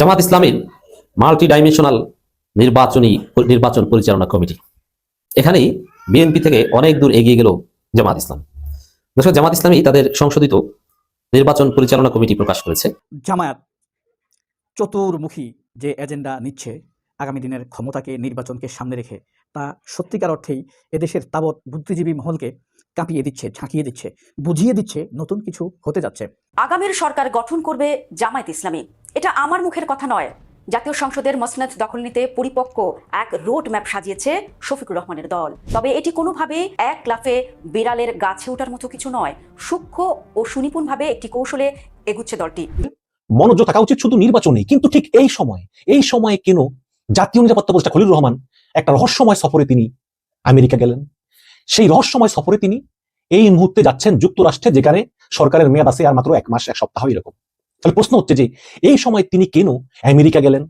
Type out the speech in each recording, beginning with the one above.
জামাত ইসলামীর multi dimensional নির্বাচনী নির্বাচন পরিচালনা কমিটি। এখানেই বিএনপি থেকে অনেক দূর এগিয়ে গেল জামাত ইসলাম। দর্শক জামাত ইসলামী তাদের সংশোধিত নির্বাচন পরিচালনা কমিটি প্রকাশ করেছে। জামায়াত চতুর্মুখী যে এজেন্ডা নিচ্ছে আগামী দিনের ক্ষমতাকে নির্বাচনকে সামনে রেখে তা সত্যিকার অর্থেই এদেশের তাবৎ বুদ্ধিজীবী মহলকে কাঁপিয়ে দিচ্ছে ঝাঁকিয়ে দিচ্ছে বুঝিয়ে দিচ্ছে নতুন কিছু হতে যাচ্ছে। আগামীর সরকার গঠন করবে জামায়াত ইসলামী। এটা আমার মুখের কথা নয়। জাতীয় সংসদের মসনদ দখল নিতে পরিপক্ক এক রোড ম্যাপ সাজিয়েছে শফিকুর রহমানের দল। তবে এটি কোনোভাবে এক লাফে বিড়ালের গাছে ওঠার মতো কিছু নয়, সূক্ষ্ম ও সুনিপুণভাবে একটি কৌশলে এগুচ্ছে দলটি। মনোযোগ থাকা উচিত শুধু নির্বাচনে কিন্তু ঠিক এই সময়, এই সময়ে কেন জাতীয় নিরাপত্তা উপদেষ্টা খলিল রহমান একটা রহস্যময় সফরে তিনি আমেরিকা গেলেন। সেই রহস্যময় সফরে তিনি এই মুহূর্তে যাচ্ছেন যুক্তরাষ্ট্রে, যেখানে সরকারের মেয়াদ আছে আর মাত্র এক মাস, এক সপ্তাহ এরকম। তাহলে প্রশ্ন হচ্ছে যে এই সময় তিনি কেন আমেরিকা গেলেন?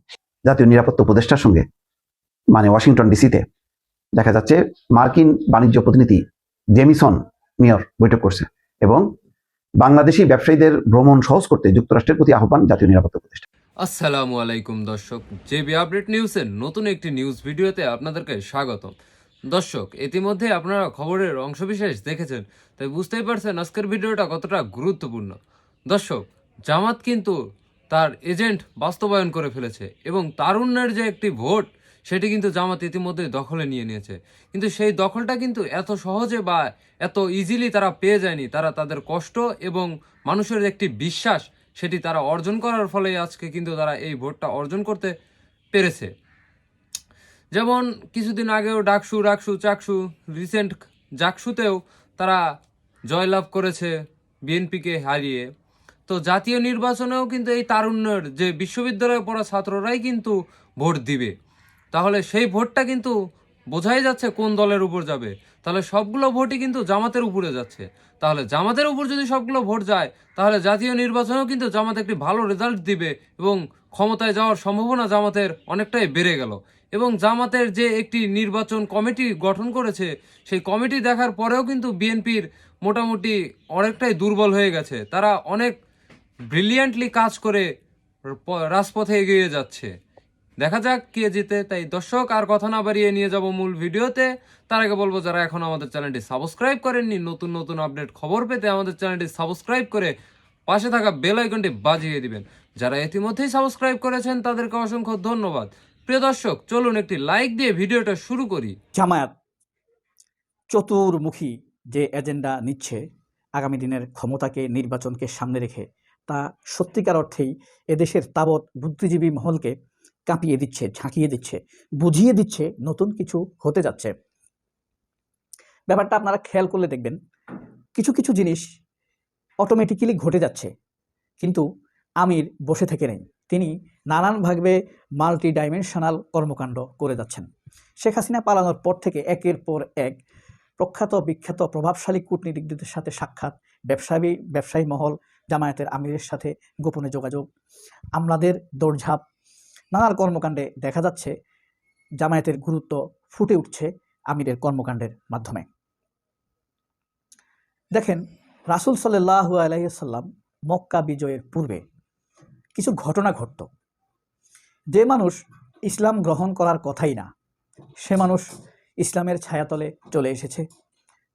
জাতীয় নিরাপত্তা উপদেষ্টার সঙ্গে মানে ওয়াশিংটন ডিসিতে দেখা যাচ্ছে মার্কিন বাণিজ্য প্রতিনিধি জেমিসন মেয়র বৈঠক করছে এবং বাংলাদেশি ব্যবসায়ীদের ভ্রমণ সহজ করতে যুক্তরাষ্ট্রের প্রতি আহ্বান জাতীয় নিরাপত্তা উপদেষ্টা। আসসালামু আলাইকুম দর্শক জেবি আপডেট নিউজের নতুন একটি নিউজ ভিডিওতে আপনাদেরকে স্বাগত দর্শক ইতিমধ্যে আপনারা খবরের অংশবিশেষ দেখেছেন তাই বুঝতেই পারছেন আজকের ভিডিওটা কতটা গুরুত্বপূর্ণ। দর্শক জামাত কিন্তু তার এজেন্ট বাস্তবায়ন করে ফেলেছে এবং তারুণ্যের যে একটি ভোট, সেটি কিন্তু জামাত ইতিমধ্যে দখলে নিয়ে নিয়েছে। কিন্তু সেই দখলটা কিন্তু এত সহজে বা এত ইজিলি তারা পেয়ে যায়নি। তারা তাদের কষ্ট এবং মানুষের একটি বিশ্বাস, সেটি তারা অর্জন করার ফলে আজকে কিন্তু তারা এই ভোটটা অর্জন করতে পেরেছে। যেমন কিছুদিন আগেও ডাকসু, রাকসু, চাকসু, রিসেন্ট জাকসুতেও তারা জয়লাভ করেছে বিএনপিকে হারিয়ে। তো জাতীয় নির্বাচনেও কিন্তু এই তারুণ্যের যে বিশ্ববিদ্যালয়ে পড়া ছাত্ররাই কিন্তু ভোট দিবে। তাহলে সেই ভোটটা কিন্তু বোঝাই যাচ্ছে কোন দলের উপর যাবে। তাহলে সবগুলো ভোটই কিন্তু জামাতের উপরে যাচ্ছে। তাহলে জামাতের উপর যদি সবগুলো ভোট যায়, তাহলে জাতীয় নির্বাচনেও কিন্তু জামাত একটি ভালো রেজাল্ট দিবে এবং ক্ষমতায় যাওয়ার সম্ভাবনা জামাতের অনেকটাই বেড়ে গেল। এবং জামাতের যে একটি নির্বাচন কমিটি গঠন করেছে, সেই কমিটি দেখার পরেও কিন্তু বিএনপির মোটামুটি অনেকটাই দুর্বল হয়ে গেছে। তারা অনেক ব্রিলিয়ান্টলি কাজ করে রাজপথে এগিয়ে যাচ্ছে। দেখা যাক কে জিতে। তাই দর্শক, আর কথা না বাড়িয়ে নিয়ে যাব মূল ভিডিওতে। তার আগে বলব, যারা এখন আমাদের চ্যানেলটি সাবস্ক্রাইব করেননি, নতুন নতুন আপডেট খবর পেতে আমাদের চ্যানেলটি সাবস্ক্রাইব করে পাশে থাকা বেল আইকনটি বাজিয়ে দিবেন। যারা ইতিমধ্যেই সাবস্ক্রাইব করেছেন, তাদেরকে অসংখ্য ধন্যবাদ। প্রিয় দর্শক, চলুন একটি লাইক দিয়ে ভিডিওটা শুরু করি। জামায়াত চতুর্মুখী যে এজেন্ডা নিচ্ছে, আগামী দিনের ক্ষমতাকে, নির্বাচনকে সামনে রেখে তা সত্যিকার অর্থেই এদেশের তাবৎ বুদ্ধিজীবী মহলকে কাঁপিয়ে দিচ্ছে, ঝাঁকিয়ে দিচ্ছে, বুঝিয়ে দিচ্ছে নতুন কিছু হতে যাচ্ছে। ব্যাপারটা আপনারা খেয়াল করলে দেখবেন, কিছু কিছু জিনিস অটোমেটিক্যালি ঘটে যাচ্ছে। কিন্তু আমির বসে থেকে নেই। তিনি নানানভাবে মাল্টি ডাইমেনশনাল কর্মকাণ্ড করে যাচ্ছেন। শেখ হাসিনা পালানোর পর থেকে একের পর এক প্রখ্যাত বিখ্যাত প্রভাবশালী কূটনীতিকদের সাথে সাক্ষাৎ, ব্যবসায়ী ব্যবসায়ী মহল জামায়াতের আমিরের সাথে গোপনে যোগাযোগ। আমলাদের দৌড়ঝাঁপ। নানার কর্মকাণ্ডে দেখা যাচ্ছে, জামায়াতের গুরুত্ব ফুটে উঠছে আমিরের কর্মকাণ্ডের মাধ্যমে। দেখেন, রাসুল সাল্লাহ আলাইসাল্লাম মক্কা বিজয়ের পূর্বে কিছু ঘটনা ঘটত। যে মানুষ ইসলাম গ্রহণ করার কথাই না, সে মানুষ ইসলামের ছায়াতলে চলে এসেছে।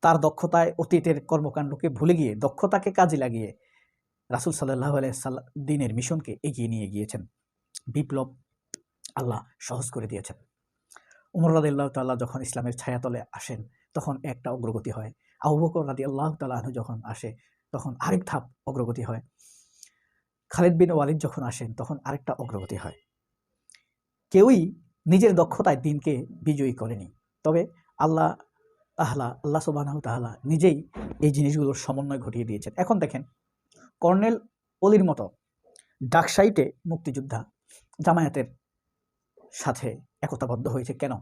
তার দক্ষতায় অতীতের কর্মকাণ্ডকে ভুলে গিয়ে দক্ষতাকে কাজে লাগিয়ে রাসুল সাল্লাহ আলাইসাল্লাম দিনের মিশনকে এগিয়ে নিয়ে গিয়েছেন। বিপ্লব আল্লাহ সহজ করে দিয়েছেন। উমর রাদিল্লাহ তাল্লাহ যখন ইসলামের ছায়াতলে আসেন, তখন একটা অগ্রগতি হয়। আবু বকর রাদি আল্লাহ তাল্লাহ যখন আসে, তখন আরেক ধাপ অগ্রগতি হয়। খালিদ বিন ওয়ালিদ যখন আসেন, তখন আরেকটা অগ্রগতি হয়। কেউই নিজের দক্ষতায় দিনকে বিজয়ী করেনি। তবে আল্লাহ তাহলা আল্লাহ সুবাহ তাহলা নিজেই এই জিনিসগুলোর সমন্বয় ঘটিয়ে দিয়েছেন। এখন দেখেন কর্নেল অলির মতো ডাকসাইটে মুক্তিযোদ্ধা জামায়াতের সাথে একতাবদ্ধ হয়েছে কেন?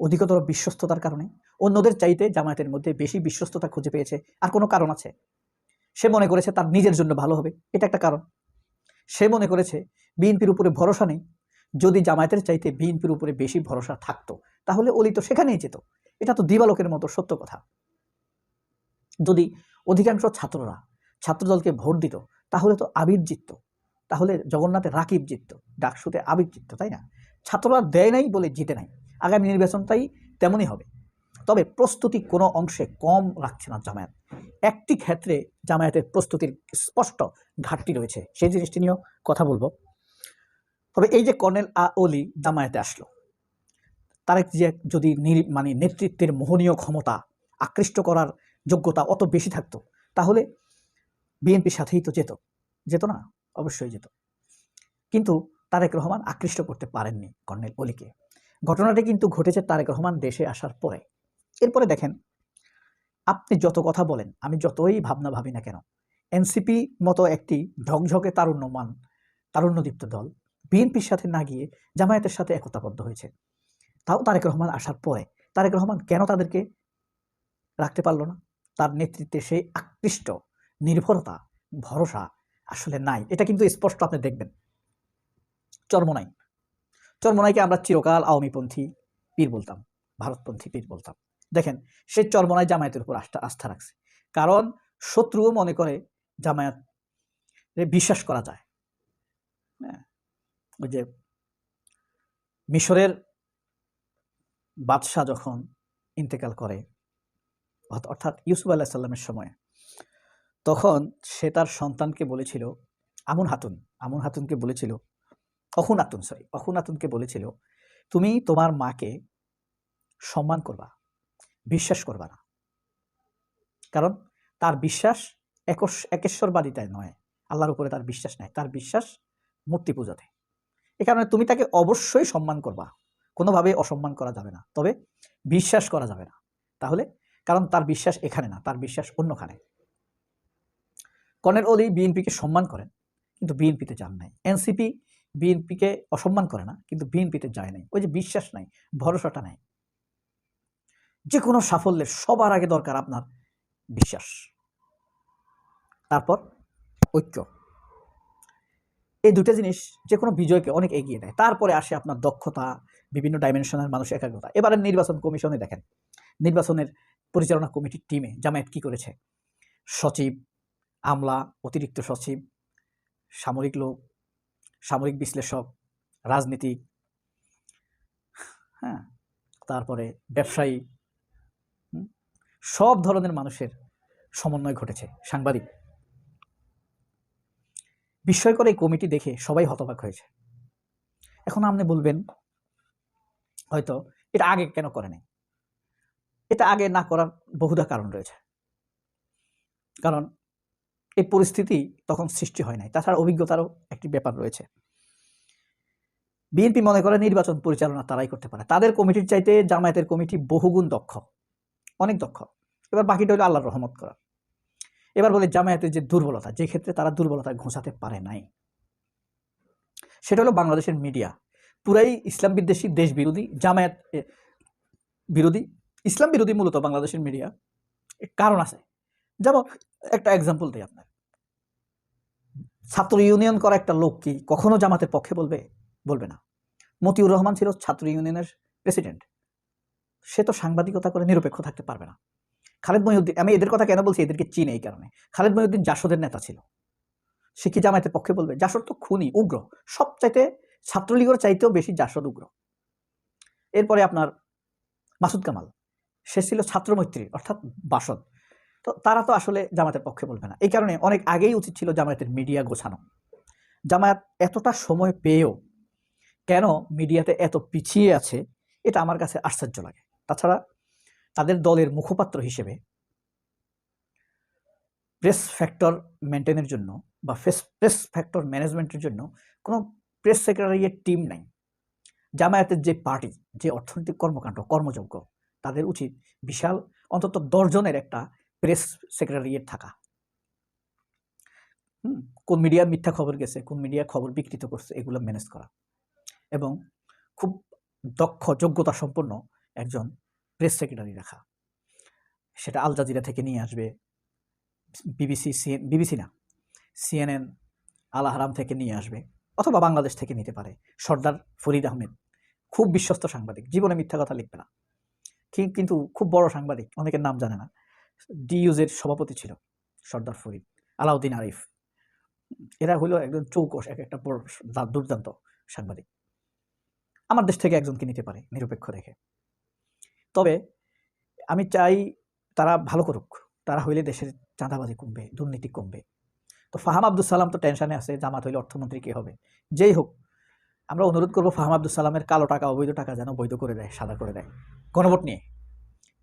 অধিকতর বিশ্বস্ততার কারণে? অন্যদের চাইতে জামায়াতের মধ্যে বেশি বিশ্বস্ততা খুঁজে পেয়েছে আর কোনো কারণ আছে? সে মনে করেছে তার নিজের জন্য ভালো হবে, এটা একটা কারণ। সে মনে করেছে বিএনপির উপরে ভরসা নেই, যদি জামায়াতের চাইতে বিএনপির উপরে বেশি ভরসা থাকতো, তাহলে অলি তো সেখানেই যেত। এটা তো দিবালোকের মতো সত্য কথা। যদি অধিকাংশ ছাত্ররা ছাত্রদলকে ভোট দিত, তাহলে তো আবির জিতত। তাহলে জগন্নাথে রাকিব জিতত, ডাকসুতে আবির জিততো, তাই না? ছাত্ররা দেয় নাই বলে জিতে নাই। আগামী নির্বাচনটাই তেমনই হবে। তবে প্রস্তুতি কোনো অংশে কম রাখছে না জামায়াত। একটি ক্ষেত্রে জামায়াতের প্রস্তুতির স্পষ্ট ঘাটতি রয়েছে। সেই জিনিসটি নিয়েও কথা বলব। তবে এই যে কর্নেল আ ওলি জামায়াতে আসলো তার যে যদি মানে নেতৃত্বের মোহনীয় ক্ষমতা আকৃষ্ট করার যোগ্যতা অত বেশি থাকতো, তাহলে বিএনপির সাথেই তো যেত। যেত না? অবশ্যই যেত। কিন্তু তারেক রহমান আকৃষ্ট করতে পারেননি কর্নেল অলিকে। ঘটনাটি কিন্তু ঘটেছে তারেক রহমান দেশে আসার পরে। এরপরে দেখেন, আপনি যত কথা বলেন, আমি যতই ভাবনা ভাবি না কেন, এনসিপি মতো একটি ঝকঝকে তারুণ্যমান, তারুণ্যদীপ্ত দল বিএনপির সাথে না গিয়ে জামায়াতের সাথে একতাবদ্ধ হয়েছে। তাও তারেক রহমান আসার পরে, তারেক রহমান কেন তাদেরকে রাখতে পারল না? তার নেতৃত্বে সেই আকৃষ্ট নির্ভরতা, ভরসা আসলে নাই। এটা কিন্তু স্পষ্ট আপনি দেখবেন। চর্মনাই। চর্মনাইকে আমরা চিরকাল আওয়ামীপন্থী পীর বলতাম, ভারতপন্থী পীর বলতাম। দেখেন, সে চর্মনাই জামায়াতের উপর আস্থা আস্থা রাখছে। কারণ শত্রুও মনে করে জামায়াত বিশ্বাস করা যায়। হ্যাঁ ওই যে মিশরের বাদশাহ যখন ইন্তেকাল করে, অর্থাৎ ইউসুফ আল্লাহ সাল্লামের সময় তখন সে তার সন্তানকে বলেছিল, আমুন হাতুন, আমুন হাতুনকে বলেছিল, অহুন আতুন সরি অহুন আতুনকে বলেছিল, তুমি তোমার মাকে সম্মান করবা, বিশ্বাস করবা না। কারণ তার বিশ্বাস একশ একেশ্বরবাদিতায় নয়, আল্লাহর উপরে তার বিশ্বাস নাই, তার বিশ্বাস মূর্তি পূজাতে। এ কারণে তুমি তাকে অবশ্যই সম্মান করবা, কোনোভাবে অসম্মান করা যাবে না, তবে বিশ্বাস করা যাবে না। তাহলে, কারণ তার বিশ্বাস এখানে না, তার বিশ্বাস অন্যখানে। কর্নেল অলি বিএনপিকে সম্মান করেন, কিন্তু বিএনপিতে যান নাই। এনসিপি বিএনপিকে অসম্মান করে না, কিন্তু বিএনপিতে যায় নাই। ওই যে বিশ্বাস নাই, ভরসাটা নাই। যে কোনো সাফল্যের সবার আগে দরকার আপনার বিশ্বাস। তারপর ঐক্য। এই দুটো জিনিস যে কোনো বিজয়কে অনেক এগিয়ে দেয়। তারপরে আসে আপনার দক্ষতা, বিভিন্ন ডাইমেনশনের মানুষ একাগ্রতা। এবারে নির্বাচন কমিশনে দেখেন, নির্বাচনের পরিচালনা কমিটির টিমে জামায়াত কি করেছে? সচিব আমলা, অতিরিক্ত সচিব, সামরিক লোক, সামরিক বিশ্লেষক, রাজনীতিক হ্যাঁ তারপরে ব্যবসায়ী সব ধরনের মানুষের সমন্বয় ঘটেছে, সাংবাদিক। বিস্ময়কর এই কমিটি দেখে সবাই হতবাক হয়েছে। এখন আপনি বলবেন, হয়তো এটা আগে কেন করে নাই? এটা আগে না করার বহুধা কারণ রয়েছে। কারণ এই পরিস্থিতি তখন সৃষ্টি হয় নাই। তাছাড়া অভিজ্ঞতারও একটি ব্যাপার রয়েছে। বিএনপি মনে করে নির্বাচন পরিচালনা তারাই করতে পারে। তাদের কমিটির চাইতে জামায়াতের কমিটি বহুগুণ দক্ষ, অনেক দক্ষ। এবার বাকিটা হলো আল্লাহর রহমত করা। এবার বলে জামায়াতের যে দুর্বলতা, যে ক্ষেত্রে তারা দুর্বলতা ঘোষাতে পারে নাই। সেটা হলো বাংলাদেশের মিডিয়া। পুরাই ইসলাম বিদ্বেষী দেশ বিরোধী, জামায়াত বিরোধী, ইসলাম বিরোধী মূলত বাংলাদেশের মিডিয়া। কারণ আছে। যেমন একটা এক্সাম্পল দিই আপনার। ছাত্র ইউনিয়ন করা একটা লোক কি কখনো জামাতের পক্ষে বলবে? বলবে না। মতিউর রহমান ছিল ছাত্র ইউনিয়নের প্রেসিডেন্ট সে তো সাংবাদিকতা করে, নিরপেক্ষ থাকতে পারবে না। খালেদ মহিউদ্দিন, আমি এদের কথা কেন বলছি? এদেরকে চিনে এই কারণে। খালেদ মহিউদ্দিন জাসদের নেতা ছিল। সে কি জামায়াতের পক্ষে বলবে? জাসদ তো খুনি, উগ্র। সব চাইতে ছাত্রলীগের চাইতেও বেশি জাসদ উগ্র। এরপরে আপনার মাসুদ কামাল। সে ছিল ছাত্রমৈত্রী, অর্থাৎ বাসদ। তো তারা তো আসলে জামাতের পক্ষে বলবে না। এই কারণে অনেক আগেই উচিত ছিল জামায়াতের মিডিয়া গোছানো। জামায়াত এতটা সময় পেয়েও কেন মিডিয়াতে এত পিছিয়ে আছে, এটা আমার কাছে আশ্চর্য লাগে। তাছাড়া তাদের দলের মুখপাত্র হিসেবে প্রেস ফ্যাক্টর মেনটেনের জন্য বা ফেস প্রেস ফ্যাক্টর ম্যানেজমেন্টের জন্য কোনো প্রেস সেক্রেটারিয়ের টিম নাই। জামায়াতের যে পার্টি যে অর্থনৈতিক কর্মকাণ্ড কর্মযোগ্য তাদের উচিত বিশাল, অন্তত দশজনের একটা প্রেস সেক্রেটারিয়েট থাকা। হুম, কোন মিডিয়া মিথ্যা খবর গেছে, কোন মিডিয়া খবর বিকৃত করছে, এগুলো ম্যানেজ করা। এবং খুব দক্ষ, যোগ্যতা সম্পন্ন একজন প্রেস সেক্রেটারি রাখা। সেটা আল জাজিরা থেকে নিয়ে আসবে। বিবিসি বিবিসি না, সিএনএন, আল আহরাম থেকে নিয়ে আসবে। অথবা বাংলাদেশ থেকে নিতে পারে। সর্দার ফরিদ আহমেদ, খুব বিশ্বস্ত সাংবাদিক, জীবনে মিথ্যা কথা লিখবে না। কিন্তু খুব বড় সাংবাদিক, অনেকের নাম জানে না। ডিইউজের সভাপতি ছিল, সর্দার ফরিদ আলাউদ্দিন আরিফ। এরা হলো একজন চৌকস এক একটা দুর্দান্ত সাংবাদিক। আমার দেশ থেকে একজনকে নিতে পারে, নিরপেক্ষ রেখে তবে আমি চাই তারা ভালো করুক, তারা হইলে দেশের চাঁদাবাজি কমবে, দুর্নীতি কমবে। তো ফাহাম আব্দুল সালাম তো টেনশনে আছে, জামাত হইলে অর্থমন্ত্রী কে হবে? যেই হোক, আমরা অনুরোধ করব ফাহাম আব্দুল সালামের কালো টাকা, অবৈধ টাকা যেন বৈধ করে দেয়, সাদা করে দেয়। গণভোট নিয়ে।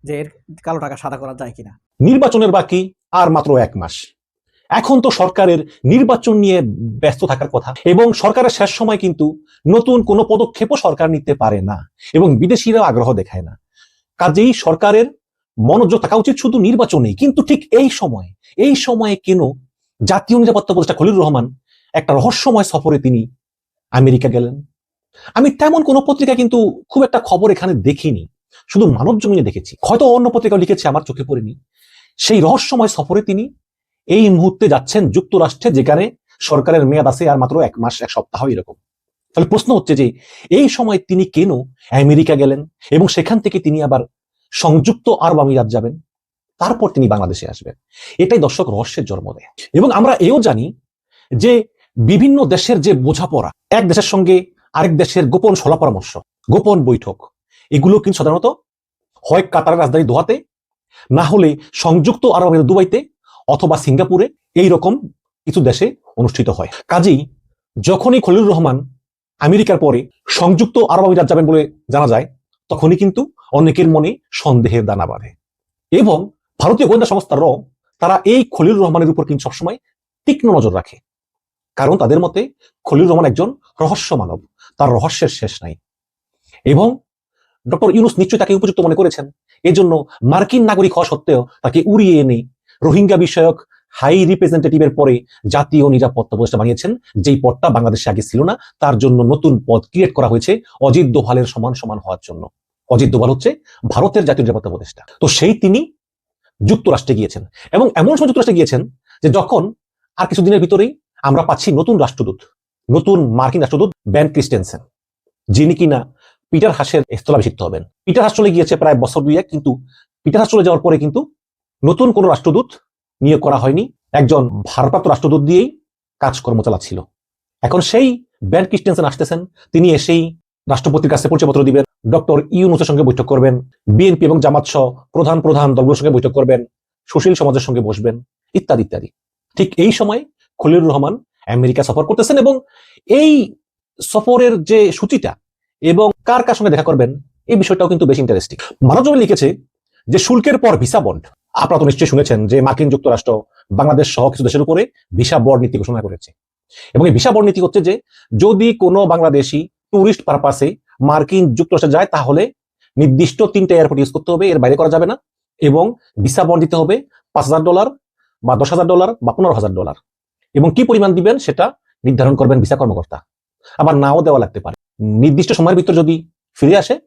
যে এর কালো টাকা সাদা করা যায় কিনা। নির্বাচনের বাকি আর মাত্র এক মাস। এখন তো সরকারের নির্বাচন নিয়ে ব্যস্ত থাকার কথা এবং সরকারের শেষ সময় কিন্তু নতুন কোনো পদক্ষেপও সরকার নিতে পারে না এবং বিদেশিরা আগ্রহ দেখায় না। কাজেই সরকারের মনোযোগ থাকা উচিত শুধু নির্বাচনেই, কিন্তু ঠিক এই সময়, এই সময়ে কেন জাতীয় নিরাপত্তা উপদেষ্টা খলিল রহমান একটা রহস্যময় সফরে তিনি আমেরিকা গেলেন। আমি তেমন কোনো পত্রিকা কিন্তু খুব একটা খবর এখানে দেখিনি। শুধু মানব জমিনে দেখেছি। হয়তো অন্য পত্রিকা লিখেছে, আমার চোখে পড়েনি। সেই রহস্যময় সফরে তিনি এই মুহূর্তে যাচ্ছেন যুক্তরাষ্ট্রে, যেখানে সরকারের মেয়াদ আছে আর মাত্র এক মাস, এক সপ্তাহ এরকম। তাহলে প্রশ্ন হচ্ছে যে, এই সময় তিনি কেন আমেরিকা গেলেন এবং সেখান থেকে তিনি আবার সংযুক্ত আরব আমিরাত যাবেন? তারপর তিনি বাংলাদেশে আসবেন। এটাই দর্শক রহস্যের জন্ম দেয় এবং আমরা এও জানি যে, বিভিন্ন দেশের যে বোঝাপড়া, এক দেশের সঙ্গে আরেক দেশের গোপন সলা পরামর্শ গোপন বৈঠক এগুলো কিন্তু সাধারণত হয় কাতারের রাজধানী দোহাতে, না হলে সংযুক্ত আরব দুবাইতে অথবা সিঙ্গাপুরে এই রকম কিছু দেশে অনুষ্ঠিত হয়। কাজেই যখনই খলিলুর রহমান আমেরিকার পরে সংযুক্ত আরব আমিরাত যাবেন বলে জানা যায়, তখনই কিন্তু অনেকের মনে সন্দেহের দানা বাঁধে। এবং ভারতীয় গোয়েন্দা সংস্থার র, তারা এই খলিলুর রহমানের উপর কিন্তু সবসময় তীক্ষ্ণ নজর রাখে। কারণ তাদের মতে খলিলুর রহমান একজন রহস্য মানব তার রহস্যের শেষ নাই। এবং ডক্টর ইউনুস নিশ্চয়ই তাকে উপযুক্ত মনে করেছেন। এজন্য মার্কিন নাগরিক হওয়া সত্ত্বেও তাকে উড়িয়ে এনে রোহিঙ্গা বিষয়ক হাই রিপ্রেজেন্টেটিভের পরে জাতীয় নিরাপত্তা উপদেষ্টা বানিয়েছেন, যেই পদটা বাংলাদেশে আগে ছিল না, তার জন্য নতুন পদ ক্রিয়েট করা হয়েছে অজিত দোভালের সমান সমান হওয়ার জন্য। অজিত দোভাল হচ্ছে ভারতের জাতীয় নিরাপত্তা উপদেষ্টা। তো সেই তিনি যুক্তরাষ্ট্রে গিয়েছেন এবং এমন সময় যুক্তরাষ্ট্রে গিয়েছেন যে যখন আর কিছুদিনের ভিতরেই আমরা পাচ্ছি নতুন রাষ্ট্রদূত, নতুন মার্কিন রাষ্ট্রদূত ব্যান ক্রিস্টেনসেন, যিনি কিনা পিটার হাসের স্থলাভিষিক্ত হবেন। পিটার হাস চলে গিয়েছে প্রায় বছর দুই এক কিন্তু পিটার হাস চলে যাওয়ার পরে কিন্তু নতুন কোন রাষ্ট্রদূত নিয়োগ করা হয়নি। একজন ভারপ্রাপ্ত রাষ্ট্রদূত দিয়েই কাজকর্ম চালাচ্ছিল। এখন সেই ব্যান ক্রিস্টেনসেন আসতেছেন, তিনি এসেই রাষ্ট্রপতির কাছে পরিচয়পত্র দিবেন, ডক্টর ইউনুসের সঙ্গে বৈঠক করবেন, বিএনপি এবং জামাত সহ প্রধান প্রধান দলগুলোর সঙ্গে বৈঠক করবেন, সুশীল সমাজের সঙ্গে বসবেন, ইত্যাদি ইত্যাদি। ঠিক এই সময় খলিলুর রহমান আমেরিকা সফর করতেছেন এবং এই সফরের যে সূচিটা এবং কার কার সঙ্গে দেখা করবেন, এই বিষয়টাও কিন্তু বেশ ইন্টারেস্টিং মানবজমিন লিখেছে যে শুল্কের পর ভিসা বন্ড। আপনারা তো নিশ্চয়ই শুনেছেন যে মার্কিন যুক্তরাষ্ট্র বাংলাদেশ সহ কিছু দেশের উপরে ভিসা বর্ড নীতি ঘোষণা করেছে। এবং এই ভিসা বর্ড নীতি হচ্ছে যে, যদি কোনো বাংলাদেশি টুরিস্ট পারপাসে মার্কিন যুক্তরাষ্ট্রে যায়, তাহলে নির্দিষ্ট তিনটা এয়ারপোর্ট ইউজ করতে হবে, এর বাইরে করা যাবে না। এবং ভিসা বন্ড দিতে হবে পাঁচ হাজার ডলার বা দশ হাজার ডলার বা পনেরো হাজার ডলার। এবং কি পরিমাণ দিবেন, সেটা নির্ধারণ করবেন ভিসা কর্মকর্তা। আবার নাও দেওয়া লাগতে পারে। নির্দিষ্ট সময়ের ভিতর যদি ফিরে আসে,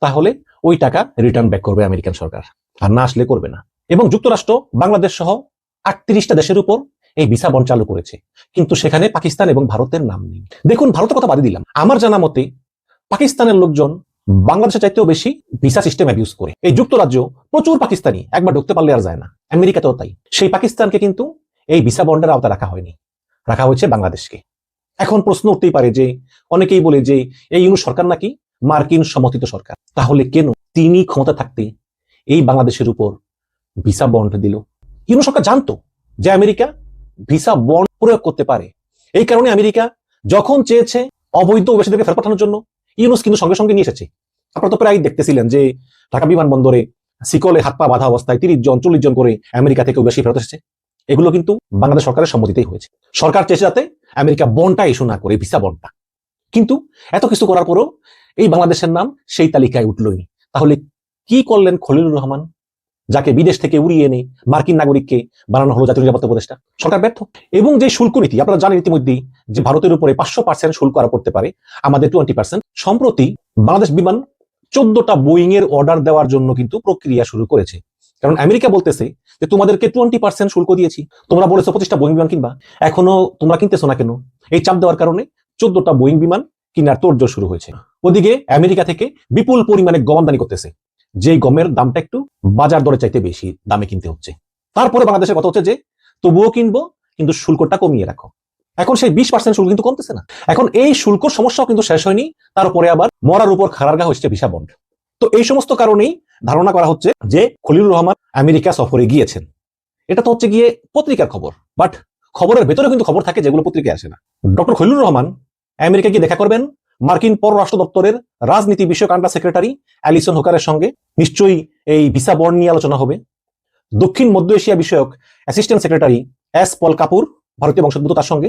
তাহলে ওই টাকা রিটার্ন ব্যাক করবে আমেরিকান সরকার। আর না আসলে করবে না। এবং যুক্তরাষ্ট্র, বাংলাদেশ সহ আটত্রিশটা দেশের উপর এই ভিসা বন্ড চালু করেছে। কিন্তু সেখানে পাকিস্তান এবং ভারতের নাম নেই। দেখুন ভারতের কথা বাদে দিলাম। আমার জানা মতে, পাকিস্তানের লোকজন বাংলাদেশের চাইতেও বেশি ভিসা সিস্টেম অ্যাবিউজ করে। এই যুক্তরাজ্য প্রচুর পাকিস্তানি, একবার ঢুকতে পারলে আর যায় না। আমেরিকাতেও তাই। সেই পাকিস্তানকে কিন্তু এই ভিসা বন্ডের আওতায় রাখা হয়নি। রাখা হয়েছে বাংলাদেশকে। এখন প্রশ্ন উঠতেই পারে যে, অনেকেই বলে যে, এই ইউনুস সরকার নাকি মার্কিন সমর্থিত সরকার? তাহলে কেন তিনি ক্ষমতা থাকতে এই বাংলাদেশের উপর ভিসা বন্ড দিল? ইউনুস সরকার জানতো যে আমেরিকা ভিসা বন্ড প্রয়োগ করতে পারে। এই কারণে আমেরিকা যখন চেয়েছে অবৈধ অভিবাসীদেরকে ফেরত পাঠানোর জন্য, ইউনুস কিন্তু সঙ্গে সঙ্গে নিয়ে এসেছে। আপনারা তো প্রায় দেখতেছিলেন যে, ঢাকা বিমানবন্দরে সিকলে হাত পা বাঁধা অবস্থায় তিরিশ জন, চল্লিশ জন করে আমেরিকা থেকে বেশি ফেরত এসেছে। এগুলো কিন্তু বাংলাদেশ সরকারের সম্মতিতেই হয়েছে। সরকার চেয়েছে যাতে আমেরিকা বনটা ইস্যু না করে ভিসা বনটা। কিন্তু এত কিছু করার পরেও এই বাংলাদেশের নাম সেই তালিকায় উঠলই। তাহলে কি করলেন খলিলুর রহমান? যাকে বিদেশ থেকে উড়িয়ে এনে মার্কিন নাগরিককে বানানো হলো জাতীয় নিরাপত্তা উপদেষ্টা। সরকার ব্যর্থ। এবং যে শুল্ক নীতি, আপনারা জানেন ইতিমধ্যেই যে ভারতের উপরে পাঁচশো পার্সেন্ট শুল্ক আরোপ করতে পারে, আমাদের টোয়েন্টি পার্সেন্ট সম্প্রতি বাংলাদেশ বিমান চোদ্দটা বোয়িং এর অর্ডার দেওয়ার জন্য কিন্তু প্রক্রিয়া শুরু করেছে। কারণ আমেরিকা বলতেছে যে তোমাদেরকে টোয়েন্টি পার্সেন্ট শুল্ক দিয়েছি। তোমরা বলেছ পঁচিশটা বোয়িং বিমান কিনবা। এখনও তোমরা কিনতেছো না কেন? এই চাপ দেওয়ার কারণে চোদ্দটা বোয়িং বিমান কিনার তোড়জোড় শুরু হয়েছে। ওদিকে আমেরিকা থেকে বিপুল পরিমাণে গম আমদানি করতেছে। যে গমের দামটা একটু বাজার দরে চাইতে বেশি দামে কিনতে হচ্ছে। তারপরে বাংলাদেশের কথা হচ্ছে যে, তবুও কিনবো, কিন্তু শুল্কটা কমিয়ে রাখো। এখন সেই বিশ পার্সেন্ট শুল্ক কিন্তু কমতেছে না। এখন এই শুল্ক সমস্যাও কিন্তু শেষ হয়নি। তারপরে আবার মরার উপর খারার গা হচ্ছে ভিসা বন্ড। তো এই সমস্ত কারণেই ধারণা করা হচ্ছে যে খলিলুর রহমান আমেরিকা সফরে গিয়েছেন। এটা তো হচ্ছে গিয়ে পত্রিকার খবর। বাট খবরের ভেতরে কিন্তু খবর থাকে যেগুলো পত্রিকায় আসে না। ডক্টর খলিলুর রহমান আমেরিকা গিয়ে দেখা করবেন। মার্কিন পররাষ্ট্র দপ্তরের রাজনীতি বিষয়ক আন্ডার সেক্রেটারি অ্যালিসন হোকারের সঙ্গে। নিশ্চয়ই এই ভিসা বন্ড নিয়ে আলোচনা হবে। দক্ষিণ মধ্য এশিয়া বিষয়ক assistant secretary S Paul Kapur, ভারতীয় বংশোদ্ভূত তার সঙ্গে।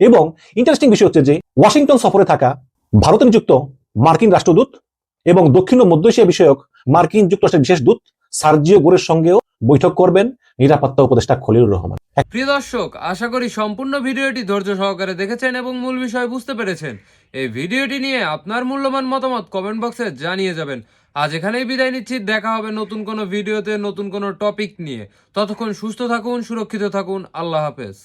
এবং ইন্টারেস্টিং বিষয় হচ্ছে যে ওয়াশিংটন সফরে থাকা ভারতে নিযুক্ত মার্কিন রাষ্ট্রদূত এবং দক্ষিণ ও মধ্য এশিয়া বিষয়ক মার্কিন যুক্তরাষ্ট্রের বিশেষ দূত সার্জিও গোরের সঙ্গেও বৈঠক করবেন নিরাপত্তা উপদেষ্টা খলিলুর রহমান। প্রিয় দর্শক, আশা করি সম্পূর্ণ ভিডিওটি ধৈর্য সহকারে দেখেছেন এবং মূল বিষয় বুঝতে পেরেছেন। এই ভিডিওটি নিয়ে আপনার মূল্যবান মতামত কমেন্ট বক্সে জানিয়ে যাবেন। আজ এখানেই বিদায় নিচ্ছি। দেখা হবে নতুন কোনো ভিডিওতে নতুন কোনো টপিক নিয়ে। ততক্ষণ সুস্থ থাকুন, সুরক্ষিত থাকুন। আল্লাহ হাফেজ।